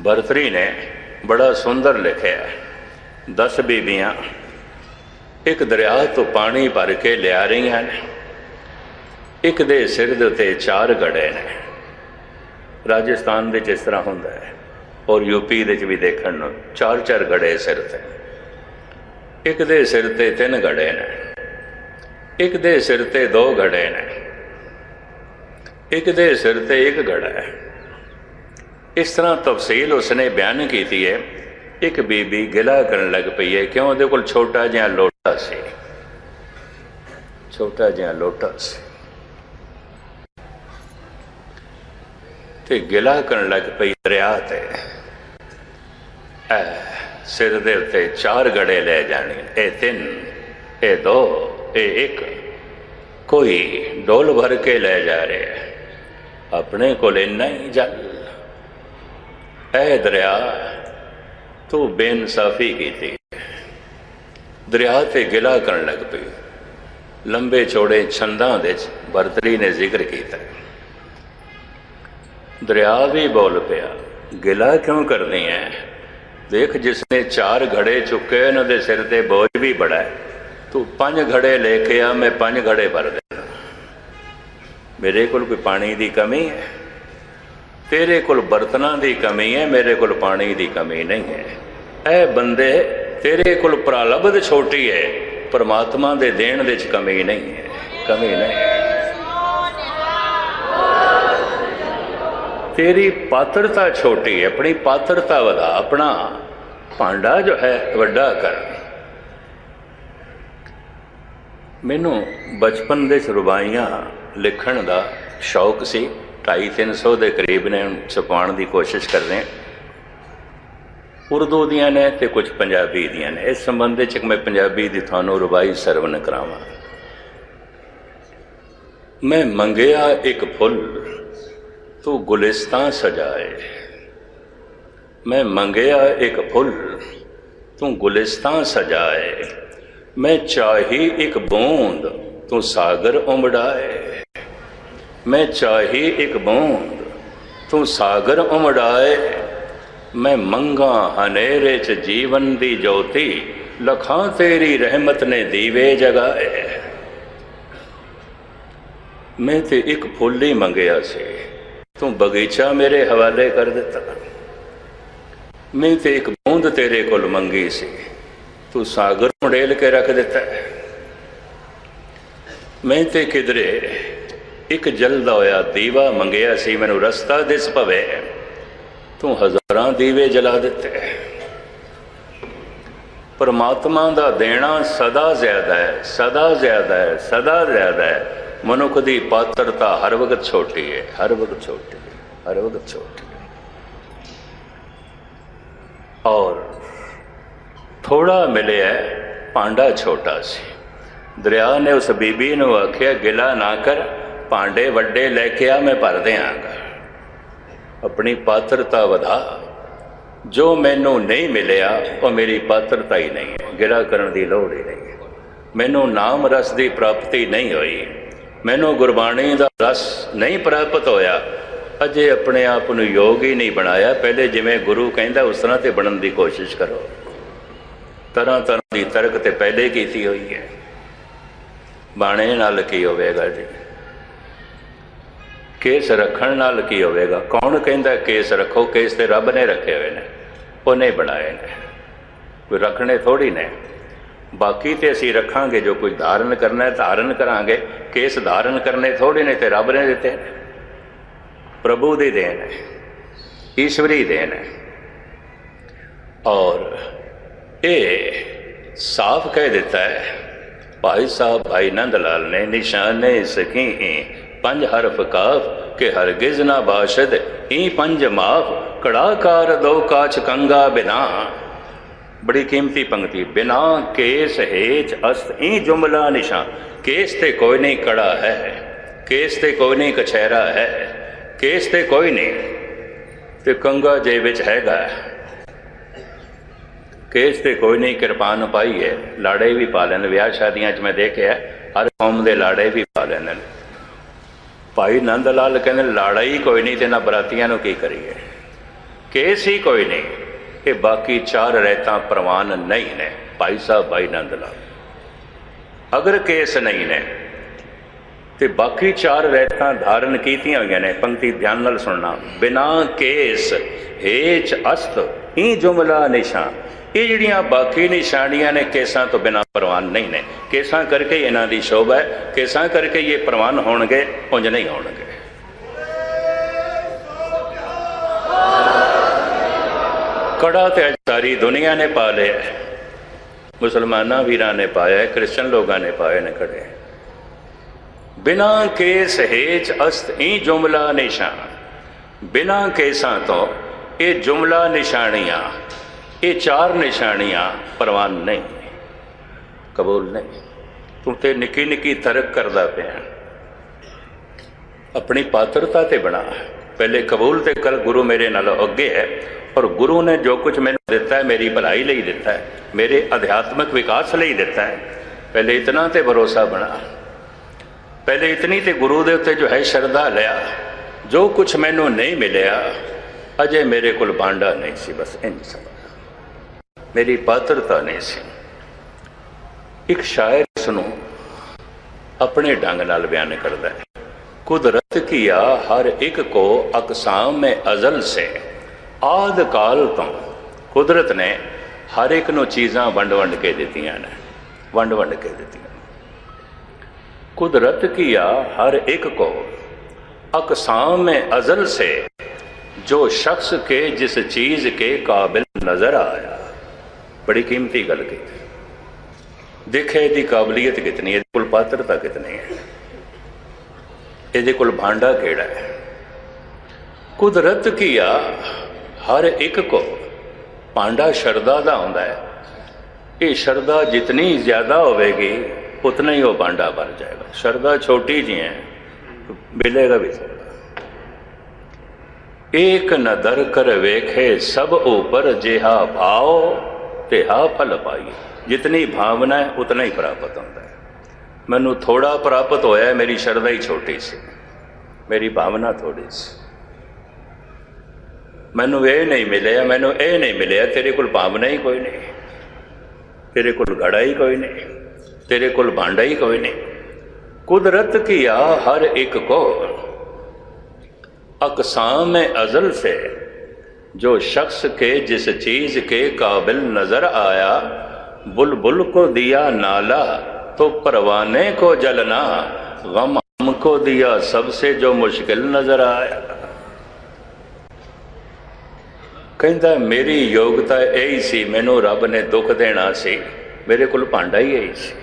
ਬਰਤਰੀ ਨੇ ਬੜਾ ਸੁੰਦਰ ਲਿਖਿਆ ਹੈ। ਦਸ ਬੀਬੀਆਂ ਇੱਕ ਦਰਿਆ ਤੋਂ ਪਾਣੀ ਭਰ ਕੇ ਲਿਆ ਰਹੀਆਂ ਨੇ। ਇੱਕ ਦੇ ਸਿਰ ਦੇ ਉੱਤੇ ਚਾਰ ਗੜੇ ਨੇ। ਰਾਜਸਥਾਨ ਵਿੱਚ ਇਸ ਤਰ੍ਹਾਂ ਹੁੰਦਾ ਹੈ ਔਰ ਯੂਪੀ ਦੇ ਵਿੱਚ ਵੀ ਦੇਖਣ ਨੂੰ ਚਾਰ ਚਾਰ ਗੜੇ ਸਿਰ ਤੇ। ਇੱਕ ਦੇ ਸਿਰ ਤੇ ਤਿੰਨ ਗੜੇ ਨੇ। ਇੱਕ ਦੇ ਸਿਰ ਤੇ ਦੋ ਗੜੇ ਨੇ। ਇੱਕ ਦੇ ਸਿਰ ਤੇ ਇੱਕ ਗੜਾ ਹੈ। ਇਸ ਤਰ੍ਹਾਂ ਤਫਸੀਲ ਉਸਨੇ ਬਿਆਨ ਕੀਤੀ ਹੈ। ਇੱਕ ਬੀਬੀ ਗਿਲਾ ਕਰਨ ਲੱਗ ਪਈ ਹੈ। ਕਿਉਂ? ਉਹਦੇ ਕੋਲ ਛੋਟਾ ਜਿਹਾ ਲੋਟਾ ਸੀ। ਛੋਟਾ ਜਿਹਾ ਲੋਟਾ ਸੀ। ਤੇ ਗਿਲਾ ਕਰਨ ਲੱਗ ਪਈ ਦਰਿਆ ਤੇ। ਐ, ਸਿਰ ਦੇ ਉੱਤੇ ਚਾਰ ਗੜੇ ਲੈ ਜਾਣੇ। ਇਹ ਤਿੰਨ, ਇਹ ਦੋ, ਇਹ ਇੱਕ। ਕੋਈ ਡੋਲ ਭਰ ਕੇ ਲੈ ਜਾ ਰਿਹਾ। ਆਪਣੇ ਕੋਲ ਇੰਨਾ ਹੀ ਜਲ ਇਹ ਦਰਿਆ, ਤੂੰ ਬੇਇਨਸਾਫੀ ਕੀਤੀ। ਦਰਿਆ ਤੇ ਗਿਲਾ ਕਰਨ ਲੱਗ ਪਈ। ਲੰਬੇ ਚੌੜੇ ਛੰਦਾਂ ਦੇ ਵਿੱਚ ਨੇ ਜ਼ਿਕਰ ਕੀਤਾ। ਦਰਿਆ ਵੀ ਬੋਲ ਪਿਆ, ਗਿਲਾ ਕਿਉਂ ਕਰਨੀ ਹੈ ਦੇਖ ਜਿਸਨੇ ਚਾਰ ਘੜੇ ਚੁੱਕੇ, ਉਹਨਾਂ ਦੇ ਸਿਰ ਤੇ ਬੋਝ ਵੀ ਬੜਾ ਹੈ ਤੂੰ ਪੰਜ ਘੜੇ ਲੈ ਕੇ ਆ, ਮੈਂ ਪੰਜ ਘੜੇ ਭਰ ਦੇਣਾ ਮੇਰੇ ਕੋਲ ਕੋਈ ਪਾਣੀ ਦੀ ਕਮੀ ਹੈ ਤੇਰੇ ਕੋਲ ਬਰਤਨਾਂ ਦੀ ਕਮੀ ਹੈ, ਮੇਰੇ ਕੋਲ ਪਾਣੀ ਦੀ ਕਮੀ ਨਹੀਂ ਹੈ। ਇਹ ਬੰਦੇ ਤੇਰੇ ਕੋਲ ਪ੍ਰਾਲਬਧ ਛੋਟੀ ਹੈ, ਪਰਮਾਤਮਾ ਦੇ ਦੇਣ ਵਿੱਚ ਕਮੀ ਨਹੀਂ ਹੈ, ਕਮੀ ਨਹੀਂ। ਤੇਰੀ ਪਾਤਰਤਾ ਛੋਟੀ ਹੈ, ਆਪਣੀ ਪਾਤਰਤਾ ਵਧਾ, ਆਪਣਾ ਭਾਂਡਾ ਜੋ ਹੈ, ਵੱਡਾ ਕਰ। ਮੈਨੂੰ ਬਚਪਨ ਦੇ ਵਿੱਚ ਰੁਬਾਈਆਂ ਲਿਖਣ ਦਾ ਸ਼ੌਕ ਸੀ। 250 ਦੇ ਕਰੀਬ ਨੇ ਹੁਣ ਛਪਾਉਣ ਦੀ ਕੋਸ਼ਿਸ਼ ਕਰ ਹਾਂ। ਉਰਦੂ ਦੀਆਂ ਨੇ ਤੇ ਕੁਝ ਪੰਜਾਬੀ ਦੀਆਂ ਨੇ। ਇਸ ਸੰਬੰਧ ਵਿੱਚ ਮੈਂ ਪੰਜਾਬੀ ਦੀ ਤੁਹਾਨੂੰ ਰੁਬਾਈ ਸਰਵਨ ਕਰਾਵਾਂ। ਮੈਂ ਮੰਗਿਆ ਇੱਕ ਫੁੱਲ, ਤੂੰ ਗੁਲਿਸਤਾਂ ਸਜਾਏ। ਮੈਂ ਮੰਗਿਆ ਇੱਕ ਫੁੱਲ, ਤੂੰ ਗੁਲਿਸਤਾਂ ਸਜਾਏ। ਮੈਂ ਚਾਹੀ ਇੱਕ ਬੂੰਦ, ਤੂੰ ਸਾਗਰ ਉਮੜਾਏ। ਮੈਂ ਚਾਹੀ ਇੱਕ ਬੂੰਦ, ਤੂੰ ਸਾਗਰ ਉਮੜਾਏ। ਮੈਂ ਮੰਗਾ ਹਨੇਰੇ ਚ ਜੀਵਨ ਦੀ ਜੋਤੀ, ਲਖਾਂ ਤੇਰੀ ਰਹਿਮਤ ਨੇ ਦੀਵੇ ਜਗਾਏ। ਮੈਂ ਤੇ ਇੱਕ ਫੁੱਲ ਹੀ ਮੰਗਿਆ ਸੀ, ਤੂੰ ਬਗੀਚਾ ਮੇਰੇ ਹਵਾਲੇ ਕਰ ਦਿੱਤਾ। ਮੈਂ ਤੇ ਇੱਕ ਬੂੰਦ ਤੇਰੇ ਕੋਲ ਮੰਗੀ ਸੀ, ਤੂੰ ਸਾਗਰ ਮੁੜੇਲ ਕੇ ਰੱਖ ਦਿੱਤਾ। ਮੈਂ ਤੇ ਕਿਧਰੇ ਇੱਕ ਜਲਦਾ ਹੋਇਆ ਦੀਵਾ ਮੰਗਿਆ ਸੀ, ਮੈਨੂੰ ਰਸਤਾ ਦਿਸ ਪਵੇ। ਤੂੰ ਹਜ਼ਾਰਾਂ ਦੀਵੇ ਜਲਾ ਦਿੱਤੇ। ਪਰਮਾਤਮਾ ਦਾ ਦੇਣਾ ਸਦਾ ਜ਼ਿਆਦਾ ਹੈ, ਸਦਾ ਜ਼ਿਆਦਾ ਹੈ, ਸਦਾ ਜ਼ਿਆਦਾ ਹੈ। ਮਨੁੱਖ ਦੀ ਪਾਤਰਤਾ ਹਰ ਵਕਤ ਛੋਟੀ ਹੈ, ਹਰ ਵਕਤ ਛੋਟੀ ਹੈ, ਹਰ ਵਕਤ ਛੋਟੀ ਹੈ। ਔਰ ਥੋੜਾ ਮਿਲਿਆ ਪਾਂਡਾ ਛੋਟਾ ਸੀ। ਦਰਿਆ ਨੇ ਉਸ ਬੀਬੀ ਨੂੰ ਆਖਿਆ, ਗਿਲਾ ਨਾ ਕਰ। ਭਾਂਡੇ ਵੱਡੇ ਲੈ ਕੇ ਆ, ਮੈਂ ਭਰ ਦਿਆਂਗਾ। ਆਪਣੀ ਪਾਤਰਤਾ ਵਧਾ। ਜੋ ਮੈਨੂੰ ਨਹੀਂ ਮਿਲਿਆ, ਉਹ ਮੇਰੀ ਪਾਤਰਤਾ ਹੀ ਨਹੀਂ ਹੈ। ਗਿਲਾ ਕਰਨ ਦੀ ਲੋੜ ਹੀ ਨਹੀਂ ਹੈ। ਮੈਨੂੰ ਨਾਮ ਰਸ ਦੀ ਪ੍ਰਾਪਤੀ ਨਹੀਂ ਹੋਈ। ਮੈਨੂੰ ਗੁਰਬਾਣੀ ਦਾ ਰਸ ਨਹੀਂ ਪ੍ਰਾਪਤ ਹੋਇਆ। ਅਜੇ ਆਪਣੇ ਆਪ ਨੂੰ ਯੋਗ ਹੀ ਨਹੀਂ ਬਣਾਇਆ। ਪਹਿਲੇ ਜਿਵੇਂ ਗੁਰੂ ਕਹਿੰਦਾ, ਉਸ ਤਰ੍ਹਾਂ ਤੇ ਬਣਨ ਦੀ ਕੋਸ਼ਿਸ਼ ਕਰੋ। ਤਰ੍ਹਾਂ ਤਰ੍ਹਾਂ ਦੀ ਤਰਕ ਤੇ ਪਹਿਲੇ ਕੀਤੀ ਹੋਈ ਹੈ। ਬਾਣੇ ਨਾਲ ਕੀ ਹੋਵੇਗਾ ਜੀ? ਕੇਸ ਰੱਖਣ ਨਾਲ ਕੀ ਹੋਵੇਗਾ? ਕੌਣ ਕਹਿੰਦਾ ਕੇਸ ਰੱਖੋ? ਕੇਸ ਤੇ ਰੱਬ ਨੇ ਰੱਖੇ ਹੋਏ ਨੇ। ਉਹਨੇ ਬਣਾਏ ਨੇ। ਕੋਈ ਰੱਖਣੇ ਥੋੜੀ ਨੇ। ਬਾਕੀ ਤੇ ਅਸੀਂ ਰੱਖਾਂਗੇ, ਜੋ ਕੁਝ ਧਾਰਨ ਕਰਨਾ ਹੈ, ਧਾਰਨ ਕਰਾਂਗੇ। ਕੇਸ ਧਾਰਨ ਕਰਨੇ ਥੋੜੇ ਨੇ ਤੇ ਰੱਬ ਨੇ ਦਿੱਤੇ ਨੇ। ਪ੍ਰਭੂ ਦੀ ਦੇਣ ਹੈ। ਈਸ਼ਵਰੀ ਦੇਣ ਹੈ। ਔਰ ਇਹ ਸਾਫ਼ ਕਹਿ ਦਿੱਤਾ ਹੈ, ਭਾਈ ਸਾਹਿਬ, ਭਾਈ ਨੰਦ ਲਾਲ ਨੇ ਨਿਸ਼ਾਨੇ ਸਕੀ ਪੰਜ ਹਰਫ ਕਾਫ ਕਿ ਹਰਗਿਜ਼ ਨਾ ਬਾਸ਼ਦ, ਈ ਪੰਜ ਮਾਫ ਕੜਾਕਾਰ ਦੋ ਕਾਚ ਕੰਗਾ ਬਿਨਾ। ਬੜੀ ਕੀਮਤੀ ਪੰਕਤੀ, ਬਿਨਾ ਕੇਸ ਹੇਚ ਅਸਤ, ਈ ਜੁਮਲਾ ਨਿਸ਼ਾਨ। ਕੇਸ ਤੇ ਕੋਈ ਨਹੀਂ ਕੜਾ ਹੈ, ਕੇਸ ਤੇ ਕੋਈ ਨਹੀਂ ਕਛਹਿਰਾ ਹੈ, ਕੇਸ ਤੇ ਕੋਈ ਨਹੀਂ। ਤੇ ਕੰਗਾ ਜੇ ਵਿੱਚ ਹੈਗਾ। ਕੇਸ ਤੇ ਕੋਈ ਨਹੀਂ ਕਿਰਪਾਨ ਪਾਈ ਹੈ। ਲਾੜੇ ਵੀ ਪਾ ਲੈਣ ਵਿਆਹ ਸ਼ਾਦੀਆਂ 'ਚ ਮੈਂ ਦੇਖਿਆ, ਹਰ ਕੌਮ ਦੇ ਲਾੜੇ ਵੀ ਪਾ ਲੈਣ ਭਾਈ ਨੰਦ ਲਾਲ ਕਹਿੰਦੇ ਲਾੜਾ ਹੀ ਕੋਈ ਨਹੀਂ ਤੇ ਨਾ ਬਰਾਤੀਆਂ ਨੂੰ ਕੀ ਕਰੀਏ? ਕੇਸ ਹੀ ਕੋਈ ਨਹੀਂ। ਇਹ ਬਾਕੀ ਚਾਰ ਰਹਿਤਾਂ ਪ੍ਰਵਾਨ ਨਹੀਂ ਨੇ, ਭਾਈ ਸਾਹਿਬ, ਭਾਈ ਨੰਦ ਲਾਲ ਅਗਰ ਕੇਸ ਨਹੀਂ ਨੇ, ਤੇ ਬਾਕੀ ਚਾਰ ਰਹਿਤਾਂ ਧਾਰਨ ਕੀਤੀਆਂ ਹੋਈਆਂ ਨੇ, ਪੰਕਤੀ ਧਿਆਨ ਨਾਲ ਸੁਣਨਾ। ਬਿਨਾ ਕੇਸ, ਹੇਚ ਅਸਤ, ਹੀ ਜੁਮਲਾ ਨਿਸ਼ਾਨ। ਇਹ ਜਿਹੜੀਆਂ ਬਾਕੀ ਨਿਸ਼ਾਨੀਆਂ ਨੇ, ਕੇਸਾਂ ਤੋਂ ਬਿਨਾ ਪ੍ਰਵਾਨ ਨਹੀਂ ਨੇ। ਕੇਸਾਂ ਕਰਕੇ ਇਹਨਾਂ ਦੀ ਸ਼ੋਭਾ ਹੈ, ਕੇਸਾਂ ਕਰਕੇ ਇਹ ਪ੍ਰਵਾਨ ਹੋਣਗੇ, ਉਂਝ ਨਹੀਂ ਹੋਣਗੇ। ਕੜਾ ਤੇ ਅੱਜ ਸਾਰੀ ਦੁਨੀਆ ਨੇ ਪਾ ਲਿਆ ਮੁਸਲਮਾਨਾਂ ਵੀਰਾਂ ਨੇ ਪਾਇਆ ਕ੍ਰਿਸਚਨ ਲੋਕਾਂ ਨੇ ਪਾਏ ਨੇ ਕੜੇ। ਬਿਨਾ ਕੇਸ ਹੇਚ ਅਸਤ ਹੀ ਜੁਮਲਾ ਨਿਸ਼ਾਨ। ਬਿਨਾ ਕੇਸਾਂ ਤੋਂ ਇਹ ਜੁਮਲਾ ਨਿਸ਼ਾਨੀਆਂ, ਇਹ ਚਾਰ ਨਿਸ਼ਾਨੀਆਂ ਪ੍ਰਵਾਨ ਨਹੀਂ। ਕਬੂਲ ਨਹੀਂ। ਤੂੰ ਤੇ ਨਿੱਕੀ ਨਿੱਕੀ ਤਰਕ ਕਰਦਾ ਪਿਆ। ਆਪਣੀ ਪਾਤਰਤਾ ਤੇ ਬਣਾ। ਪਹਿਲੇ ਕਬੂਲ ਤੇ ਕਰ ਗੁਰੂ ਮੇਰੇ ਨਾਲ ਅੱਗੇ ਹੈ ਔਰ ਗੁਰੂ ਨੇ ਜੋ ਕੁਝ ਮੈਨੂੰ ਦਿੱਤਾ ਹੈ, ਮੇਰੀ ਭਲਾਈ ਲਈ ਦਿੱਤਾ ਹੈ, ਮੇਰੇ ਅਧਿਆਤਮਿਕ ਵਿਕਾਸ ਲਈ ਦਿੱਤਾ ਹੈ। ਪਹਿਲੇ ਇਤਨਾ ਤੇ ਭਰੋਸਾ ਬਣਾ। ਪਹਿਲੇ ਇਤਨੀ ਤੇ ਗੁਰੂ ਦੇ ਉੱਤੇ ਜੋ ਹੈ ਸ਼ਰਧਾ ਲਿਆ। ਜੋ ਕੁਝ ਮੈਨੂੰ ਨਹੀਂ ਮਿਲਿਆ, ਅਜੇ ਮੇਰੇ ਕੋਲ ਬਾਂਡਾ ਨਹੀਂ ਸੀ, ਬਸ ਇੰਜ ਸਮਝ ਮੇਰੀ ਪਾਤਰਤਾ ਨਹੀਂ ਸੀ। ਇੱਕ ਸ਼ਾਇਰ ਇਸ ਨੂੰ ਆਪਣੇ ਢੰਗ ਨਾਲ ਬਿਆਨ ਕਰਦਾ ਹੈ ਕੁਦਰਤ ਕੀਆ ਹਰ ਇੱਕ ਕੋ ਅਕਸਾਮ ਮੈਂ ਅਜ਼ਲ ਸੇ ਆਦ ਕਾਲ ਤੋਂ ਕੁਦਰਤ ਨੇ ਹਰ ਇੱਕ ਨੂੰ ਚੀਜ਼ਾਂ ਵੰਡ ਵੰਡ ਕੇ ਦਿੱਤੀਆਂ ਨੇ ਵੰਡ ਵੰਡ ਕੇ ਦਿੱਤੀਆਂ कुदरत किया हर एक को अकसाम में अजल से जो शख्स के जिस चीज के काबिल नजर आया बड़ी कीमती गल की ਦੇਖੇ ਇਹਦੀ ਕਾਬਲੀਅਤ ਕਿਤਨੀ ਹੈ ਇਹਦੇ ਕੋਲ ਪਾਤਰਤਾ ਕਿਤਨੀ ਹੈ ਇਹਦੇ ਕੋਲ ਭਾਂਡਾ ਕਿਹੜਾ ਹੈ ਕੁਦਰਤ ਕੀਆ ਹਰ ਇੱਕ ਕੋ ਭਾਂਡਾ ਸ਼ਰਦਾ ਦਾ ਹੁੰਦਾ ਹੈ ਇਹ ਸ਼ਰਦਾ ਜਿਤਨੀ ਜ਼ਿਆਦਾ ਹੋਵੇਗੀ उतना ही वो भांडा भर जाएगा श्रद्धा छोटी जी है मिलेगा भी थोड़ा एक नदर कर वेखे सब ऊपर जेहा भाव तेहा फल पाई जितनी भावना है उतना ही प्राप्त होता है ਮੈਨੂੰ ਥੋੜਾ ਪ੍ਰਾਪਤ ਹੋਇਆ ਹੈ, ਮੇਰੀ ਸ਼ਰਧਾ ਹੀ ਛੋਟੀ ਸੀ ਮੇਰੀ ਭਾਵਨਾ ਥੋੜੀ ਸੀ ਮੈਨੂੰ ਇਹ ਨਹੀਂ ਮਿਲਿਆ ਮੈਨੂੰ ਇਹ ਨਹੀਂ ਮਿਲਿਆ ਤੇਰੇ ਕੋਲ ਭਾਵਨਾ ਹੀ ਕੋਈ ਨਹੀਂ ਤੇਰੇ ਕੋਲ ਘੜਾ ਹੀ ਕੋਈ ਨਹੀਂ तेरे कुल भांडा ही कोई नहीं कुदरत किया हर एक को अकसाम अजल से जो शख्स के जिस चीज के काबिल नजर आया बुलबुल को दिया नाला तो परवाने को जलना गम हमको दिया सबसे जो मुश्किल नजर आया ਕਹਿੰਦਾ ਮੇਰੀ ਯੋਗਤਾ ਇਹੀ ਸੀ ਮੈਨੂੰ ਰੱਬ ਨੇ ਦੁੱਖ ਦੇਣਾ ਸੀ ਮੇਰੇ ਕੋਲ ਭਾਂਡਾ ਹੀ ਇਹੀ ਸੀ